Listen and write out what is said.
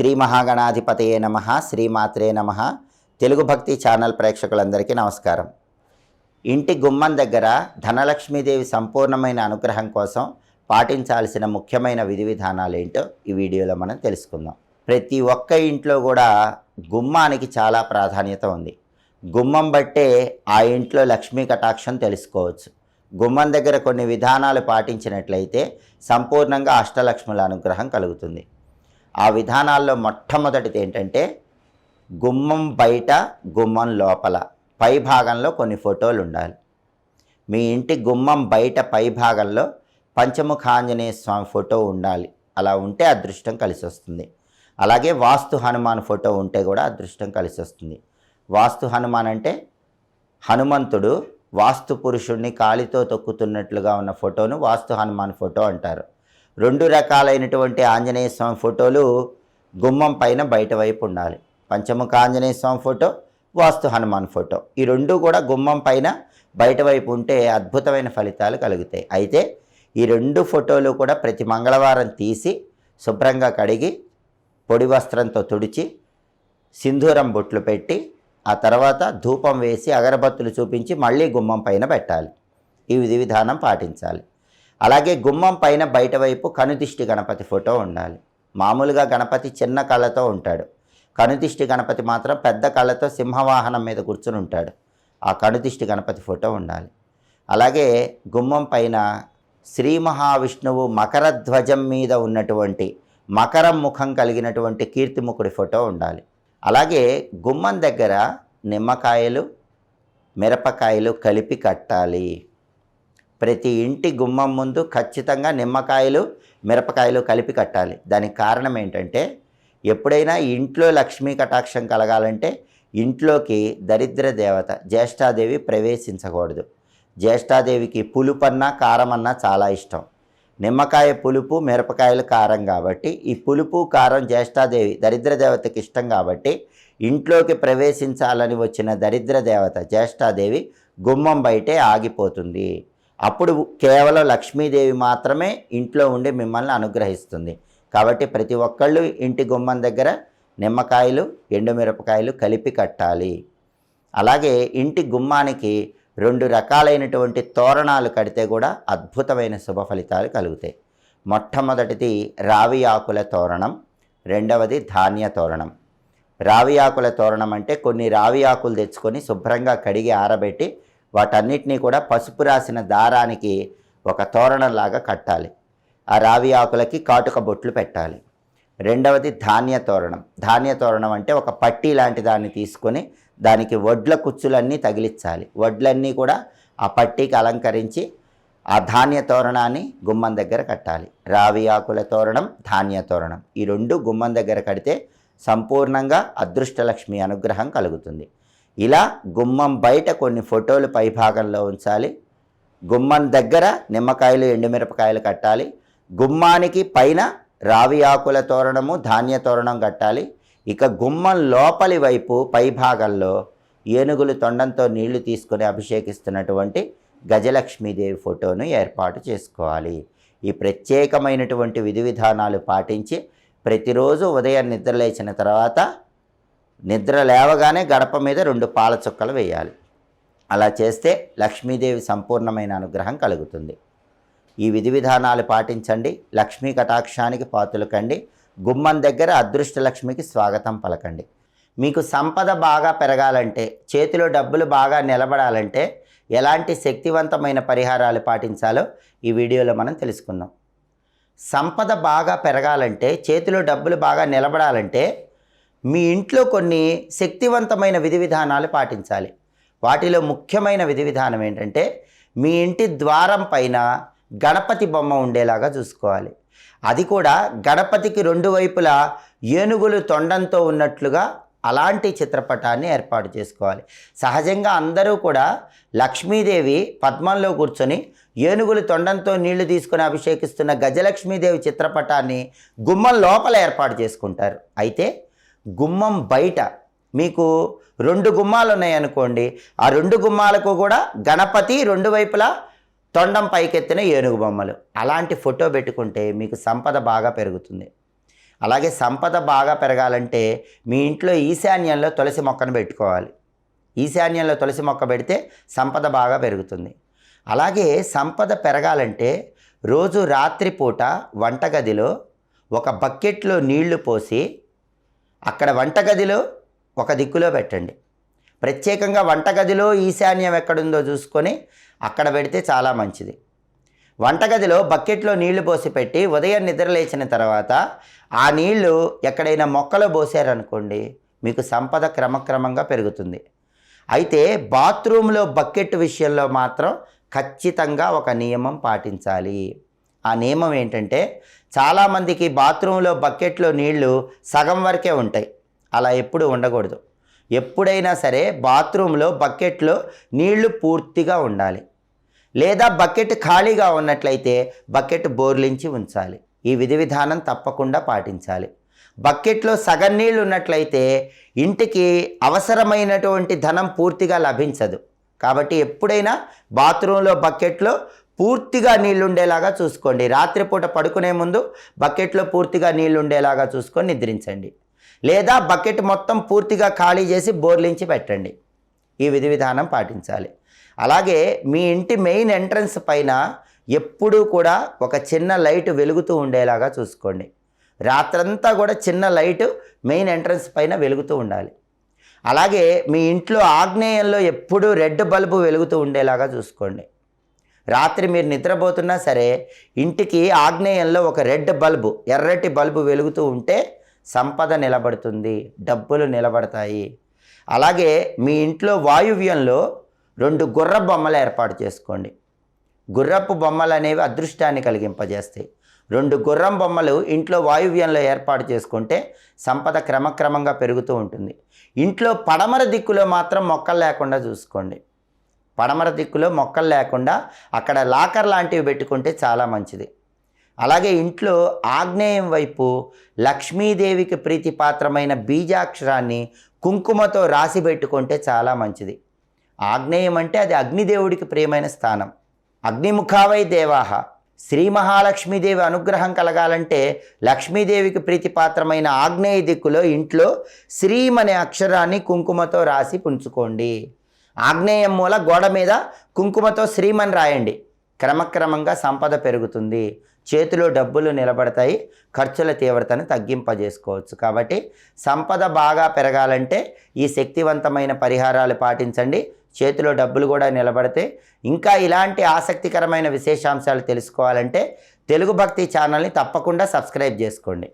శ్రీ మహాగణాధిపతయే నమ శ్రీమాత్రే నమ. తెలుగు భక్తి ఛానల్ ప్రేక్షకులందరికీ నమస్కారం. ఇంటి గుమ్మం దగ్గర ధనలక్ష్మీదేవి సంపూర్ణమైన అనుగ్రహం కోసం పాటించాల్సిన ముఖ్యమైన విధి విధానాలు ఏంటో ఈ వీడియోలో మనం తెలుసుకుందాం. ప్రతి ఒక్క ఇంట్లో కూడా గుమ్మానికి చాలా ప్రాధాన్యత ఉంది. గుమ్మం బట్టే ఆ ఇంట్లో లక్ష్మీ కటాక్షం తెలుసుకోవచ్చు. గుమ్మం దగ్గర కొన్ని విధానాలు పాటించినట్లయితే సంపూర్ణంగా అష్టలక్ష్ముల అనుగ్రహం కలుగుతుంది. ఆ విధానాల్లో మొట్టమొదటిది ఏంటంటే గుమ్మం బయట గుమ్మం లోపల. పై భాగంలో కొన్ని ఫోటోలు ఉండాలి. మీ ఇంటి గుమ్మం బయట పై భాగంలో పంచముఖాంజనేయ స్వామి ఫోటో ఉండాలి. అలా ఉంటే అదృష్టం కలిసి వస్తుంది అలాగే వాస్తు హనుమాన్ ఫోటో ఉంటే కూడా అదృష్టం కలిసి వస్తుంది వాస్తు హనుమాన్ అంటే హనుమంతుడు వాస్తు పురుషుణ్ణి కాలితో తొక్కుతున్నట్లుగా ఉన్న ఫోటోను వాస్తు హనుమాన్ ఫోటో అంటారు. రెండు రకాలైనటువంటి ఆంజనేయ స్వామి ఫోటోలు గుమ్మం పైన బయట వైపు ఉండాలి. Panchamukha Anjaneya Swamy photo vastu Hanuman photo. ఈ రెండు కూడా గుమ్మం పైన బయట వైపు ఉంటే అద్భుతమైన ఫలితాలు కలుగుతాయి. అయితే ఈ రెండు ఫోటోలు కూడా ప్రతి మంగళవారం తీసి శుభ్రంగా కడిగి పొడి వస్త్రంతో తుడిచి సింధూరం బొట్లు పెట్టి ఆ తర్వాత ధూపం వేసి అగరబత్తులు చూపించి మళ్ళీ గుమ్మం పైన పెట్టాలి. ఈ విధి విధానం పాటించాలి. అలాగే గుమ్మం పైన బయట వైపు కనుదిష్టి గణపతి ఫోటో ఉండాలి. మామూలుగా గణపతి చిన్న కళ్ళతో ఉంటాడు. కనుదిష్టి గణపతి మాత్రం పెద్ద కళ్ళతో సింహవాహనం మీద కూర్చుని ఉంటాడు. ఆ కనుదిష్టి గణపతి ఫోటో ఉండాలి. అలాగే గుమ్మం పైన శ్రీ మహావిష్ణువు మకర ధ్వజం మీద ఉన్నటువంటి మకరం ముఖం కలిగినటువంటి కీర్తిముఖుడి ఫోటో ఉండాలి. అలాగే గుమ్మం దగ్గర నిమ్మకాయలు మిరపకాయలు కలిపి కట్టాలి. ప్రతి ఇంటి గుమ్మం ముందు ఖచ్చితంగా నిమ్మకాయలు మిరపకాయలు కలిపి కట్టాలి. దానికి కారణం ఏంటంటే ఎప్పుడైనా ఇంట్లో లక్ష్మీ కటాక్షం కలగాలంటే ఇంట్లోకి దరిద్ర దేవత జ్యేష్ఠాదేవి ప్రవేశించకూడదు. జ్యేష్ఠాదేవికి పులుపన్నా కారమన్నా చాలా ఇష్టం. నిమ్మకాయ పులుపు మిరపకాయలు కారం కాబట్టి ఈ పులుపు కారం జ్యేష్ఠాదేవి దరిద్ర దేవతకి ఇష్టం కాబట్టి ఇంట్లోకి ప్రవేశించాలని వచ్చిన దరిద్ర దేవత జ్యేష్ఠాదేవి గుమ్మం బయటే ఆగిపోతుంది. అప్పుడు కేవలం లక్ష్మీదేవి మాత్రమే ఇంట్లో ఉండి మిమ్మల్ని అనుగ్రహిస్తుంది. కాబట్టి ప్రతి ఒక్కళ్ళు ఇంటి గుమ్మం దగ్గర నిమ్మకాయలు ఎండుమిరపకాయలు కలిపి కట్టాలి. అలాగే ఇంటి గుమ్మానికి రెండు రకాలైనటువంటి తోరణాలు కడితే కూడా అద్భుతమైన శుభ ఫలితాలు కలుగుతాయి. మొట్టమొదటిది రావి ఆకుల తోరణం రెండవది ధాన్య తోరణం. రావి ఆకుల తోరణం అంటే కొన్ని రావి ఆకులు తెచ్చుకొని శుభ్రంగా కడిగి ఆరబెట్టి వాటన్నిటినీ కూడా పసుపు రాసిన దారానికి ఒక తోరణంలాగా కట్టాలి. ఆ రావి ఆకులకి కాటుక బొట్లు పెట్టాలి. రెండవది ధాన్య తోరణం. ధాన్య తోరణం అంటే ఒక పట్టీ లాంటి దాన్ని తీసుకొని దానికి వడ్ల కుచ్చులన్నీ తగిలించాలి. వడ్లన్నీ కూడా ఆ పట్టీకి అలంకరించి ఆ ధాన్య తోరణాన్ని గుమ్మం దగ్గర కట్టాలి. రావి ఆకుల తోరణం ధాన్య తోరణం. ఈ రెండు గుమ్మం దగ్గర కడితే సంపూర్ణంగా అదృష్టలక్ష్మి అనుగ్రహం కలుగుతుంది. ఇలా గుమ్మం బయట కొన్ని ఫోటోలు పైభాగంలో ఉంచాలి. గుమ్మం దగ్గర నిమ్మకాయలు ఎండుమిరపకాయలు కట్టాలి. గుమ్మానికి పైన రావి ఆకుల తోరణము ధాన్య తోరణం కట్టాలి. ఇక గుమ్మం లోపలి వైపు పైభాగంలో ఏనుగులు తొండంతో నీళ్ళు తీసుకొని అభిషేకిస్తున్నటువంటి గజలక్ష్మీదేవి ఫోటోను ఏర్పాటు చేసుకోవాలి. ఈ ప్రత్యేకమైనటువంటి విధి విధానాలు పాటించి ప్రతిరోజు ఉదయం నిద్రలేచిన తర్వాత నిద్ర లేవగానే గడప మీద రెండు పాల చుక్కలు వేయాలి. అలా చేస్తే లక్ష్మీదేవి సంపూర్ణమైన అనుగ్రహం కలుగుతుంది. ఈ విధి విధానాలు పాటించండి. లక్ష్మీ కటాక్షానికి పాతులు కండి గుమ్మం దగ్గర అదృష్ట లక్ష్మికి స్వాగతం పలకండి. మీకు సంపద బాగా పెరగాలంటే చేతిలో డబ్బులు బాగా నిలబడాలంటే ఎలాంటి శక్తివంతమైన పరిహారాలు పాటించాలో ఈ వీడియోలో మనం తెలుసుకుందాం. సంపద బాగా పెరగాలంటే చేతిలో డబ్బులు బాగా నిలబడాలంటే మీ ఇంట్లో కొన్ని శక్తివంతమైన విధి విధానాలు పాటించాలి. వాటిలో ముఖ్యమైన విధి విధానం ఏంటంటే మీ ఇంటి ద్వారం పైన గణపతి బొమ్మ ఉండేలాగా చూసుకోవాలి. అది కూడా గణపతికి రెండు వైపులా ఏనుగులు తొండంతో ఉన్నట్లుగా అలాంటి చిత్రపటాన్ని ఏర్పాటు చేసుకోవాలి. సహజంగా అందరూ కూడా లక్ష్మీదేవి పద్మంలో కూర్చొని ఏనుగులు తొండంతో నీళ్ళు తీసుకొని అభిషేకిస్తున్న గజలక్ష్మీదేవి చిత్రపటాన్ని గుమ్మం లోపల ఏర్పాటు చేసుకుంటారు. అయితే గుమ్మం బయట మీకు రెండు గుమ్మాలు ఉన్నాయనుకోండి ఆ రెండు గుమ్మాలకు కూడా గణపతి రెండు వైపులా తొండం పైకెత్తిన ఏనుగు బొమ్మలు. అలాంటి ఫోటో పెట్టుకుంటే మీకు సంపద బాగా పెరుగుతుంది. అలాగే సంపద బాగా పెరగాలంటే మీ ఇంట్లో ఈశాన్యంలో తులసి మొక్కను పెట్టుకోవాలి. ఈశాన్యంలో తులసి మొక్క పెడితే సంపద బాగా పెరుగుతుంది. అలాగే సంపద పెరగాలంటే రోజు రాత్రిపూట వంటగదిలో ఒక బకెట్లో నీళ్ళు పోసి అక్కడ వంటగదిలో ఒక దిక్కులో పెట్టండి. ప్రత్యేకంగా వంటగదిలో ఈశాన్యం ఎక్కడుందో చూసుకొని అక్కడ పెడితే చాలా మంచిది. వంటగదిలో బకెట్లో నీళ్ళు పోసి పెట్టి ఉదయం నిద్ర లేచిన తర్వాత ఆ నీళ్ళు ఎక్కడైనా మొక్కలో పోసారనుకోండి మీకు సంపద క్రమక్రమంగా పెరుగుతుంది. అయితే బాత్రూంలో బకెట్ విషయంలో మాత్రం ఖచ్చితంగా ఒక నియమం పాటించాలి. ఆ నియమం ఏంటంటే చాలామందికి బాత్రూంలో బకెట్లో నీళ్ళు సగం వరకే ఉంటాయి. అలా ఎప్పుడు ఉండకూడదు. ఎప్పుడైనా సరే బాత్రూంలో బకెట్లో నీళ్ళు పూర్తిగా ఉండాలి. లేదా బకెట్ ఖాళీగా ఉన్నట్లయితే బకెట్ బోర్లించి ఉంచాలి. ఈ విధి విధానం తప్పకుండా పాటించాలి. బకెట్లో సగం నీళ్ళు ఉన్నట్లయితే ఇంటికి అవసరమైనటువంటి ధనం పూర్తిగా లభించదు. కాబట్టి ఎప్పుడైనా బాత్రూంలో బకెట్లో పూర్తిగా నీళ్ళు ఉండేలాగా చూసుకోండి. రాత్రిపూట పడుకునే ముందు బకెట్లో పూర్తిగా నీళ్ళు ఉండేలాగా చూసుకొని నిద్రించండి. లేదా బకెట్ మొత్తం పూర్తిగా ఖాళీ చేసి బోర్లించి పెట్టండి. ఈ విధి విధానం పాటించాలి. అలాగే మీ ఇంటి మెయిన్ ఎంట్రన్స్ పైన ఎప్పుడూ కూడా ఒక చిన్న లైట్ వెలుగుతూ ఉండేలాగా చూసుకోండి. రాత్రంతా కూడా చిన్న లైట్ మెయిన్ ఎంట్రన్స్ పైన వెలుగుతూ ఉండాలి. అలాగే మీ ఇంట్లో ఆగ్నేయంలో ఎప్పుడూ రెడ్ బల్బు వెలుగుతూ ఉండేలాగా చూసుకోండి. రాత్రి మీరు నిద్రపోతున్నా సరే ఇంటికి ఆగ్నేయంలో ఒక రెడ్ బల్బు ఎర్రటి బల్బు వెలుగుతూ ఉంటే సంపద నిలబడుతుంది డబ్బులు నిలబడతాయి. అలాగే మీ ఇంట్లో వాయువ్యంలో రెండు గుర్ర బొమ్మలు ఏర్పాటు చేసుకోండి. గుర్రపు బొమ్మలు అనేవి అదృష్టాన్ని కలిగింపజేస్తాయి. రెండు గుర్రం బొమ్మలు ఇంట్లో వాయువ్యంలో ఏర్పాటు చేసుకుంటే సంపద క్రమక్రమంగా పెరుగుతూ ఉంటుంది. ఇంట్లో పడమర దిక్కులో మాత్రం మొక్కలు లేకుండా చూసుకోండి. పడమర దిక్కులో మొక్కలు లేకుండా అక్కడ లాకర్ లాంటివి పెట్టుకుంటే చాలా మంచిది. అలాగే ఇంట్లో ఆగ్నేయం వైపు లక్ష్మీదేవికి ప్రీతిపాత్రమైన బీజాక్షరాన్ని కుంకుమతో రాసి పెట్టుకుంటే చాలా మంచిది. ఆగ్నేయం అంటే అది అగ్నిదేవుడికి ప్రియమైన స్థానం. అగ్నిముఖావై దేవాహ. శ్రీ మహాలక్ష్మీదేవి అనుగ్రహం కలగాలంటే లక్ష్మీదేవికి ప్రీతిపాత్రమైన ఆగ్నేయ దిక్కులో ఇంట్లో శ్రీం అనే అక్షరాన్ని కుంకుమతో రాసి పుంచుకోండి ఆగ్నేయం మూల గోడ మీద కుంకుమతో శ్రీమని రాయండి. క్రమక్రమంగా సంపద పెరుగుతుంది. చేతిలో డబ్బులు నిలబడతాయి. ఖర్చుల తీవ్రతను తగ్గింపజేసుకోవచ్చు. కాబట్టి సంపద బాగా పెరగాలంటే ఈ శక్తివంతమైన పరిహారాలు పాటించండి. చేతిలో డబ్బులు కూడా నిలబడితే ఇంకా ఇలాంటి ఆసక్తికరమైన విశేషాంశాలు తెలుసుకోవాలంటే తెలుగు భక్తి ఛానల్ని తప్పకుండా సబ్స్క్రైబ్ చేసుకోండి.